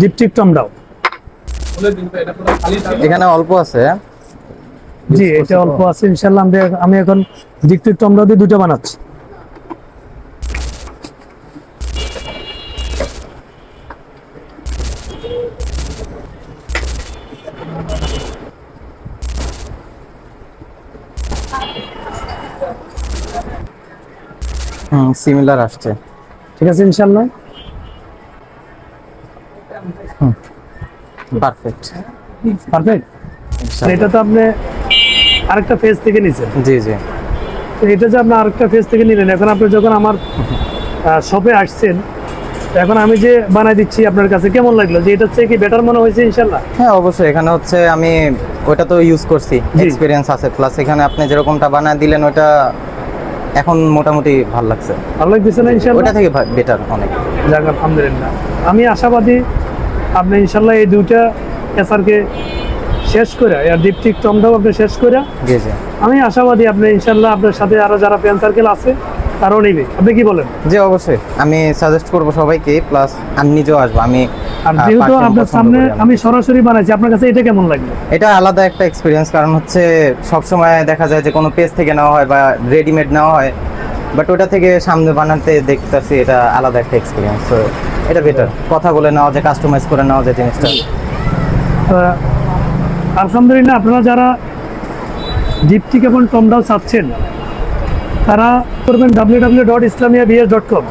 ডিপটিক টমডাও এখানে অল্প আছে। জি এটা অল্প আছে ইনশাল্লাহ আমি আমি এখন ডিপটিক টমডাও দিয়ে দুটো বানাচ্ছি। হুম সিমিলার আসছে। ঠিক আছে ইনশাল্লাহ পারফেক্ট পারফেক্ট এটা তো আপনি আরেকটা ফেজ থেকে নিছেন। জি জি। এটা যে আপনি আরেকটা ফেজ থেকে নিলেন এখন আপনি যখন আমার শপে আসছেন এখন আমি যে বানাই দিচ্ছি আপনার কাছে কেমন লাগল? যে এটা হচ্ছে কি বেটার মনে হয়েছে ইনশাল্লাহ হ্যাঁ অবশ্যই। এখানে হচ্ছে আমি ওইটা তো ইউজ করছি। এক্সপিরিয়েন্স আছে। প্লাস এখানে আপনি যেরকমটা বানায় দিলেন ওটা এখন মোটামুটি ভালো লাগছে। ভালো লাগতেছে না ইনশাল্লাহ ওটা থেকে বেটার অনেক। যাক আলহামদুলিল্লাহ। আমি আশাবাদী আপনি ইনশাল্লাহ এই দুইটা এসআরকে শেষ করে আর ডিপটিক টমটাও আপনি শেষ করে জি জি। আমি আশাবাদী আপনি ইনশাল্লাহ আপনার সাথে আরও যারা ফ্যান সার্কেল আছে তারাও নিবে। আপনি কি বলেন? জি অবশ্যই। আমি সাজেস্ট করব সবাইকে প্লাস আমি নিজেও আসব। আমি আর যেহেতু আপনার সামনে আমি। সরাসরি বানাইছি আপনার কাছে এটা কেমন লাগল? এটা আলাদা একটা এক্সপিরিয়েন্স কারণ হচ্ছে সব সময় দেখা যায় যে কোনো পেজ থেকে নেওয়া হয় বা রেডিমেড নেওয়া হয় বাট ওটা থেকে সামনে বানাতে দেখতেছি এটা আলাদা একটা এক্সপিরিয়েন্স তো এটা বেটার কথা বলে নেওয়া যায় কাস্টমাইজ করে নেওয়া যায় জিনিসটা। আলহামদুলিল্লাহ আপনারা যারা ডিপটিক এবং টমডাও চাচ্ছেন তারা করবেন W W dot Islamia BS dot com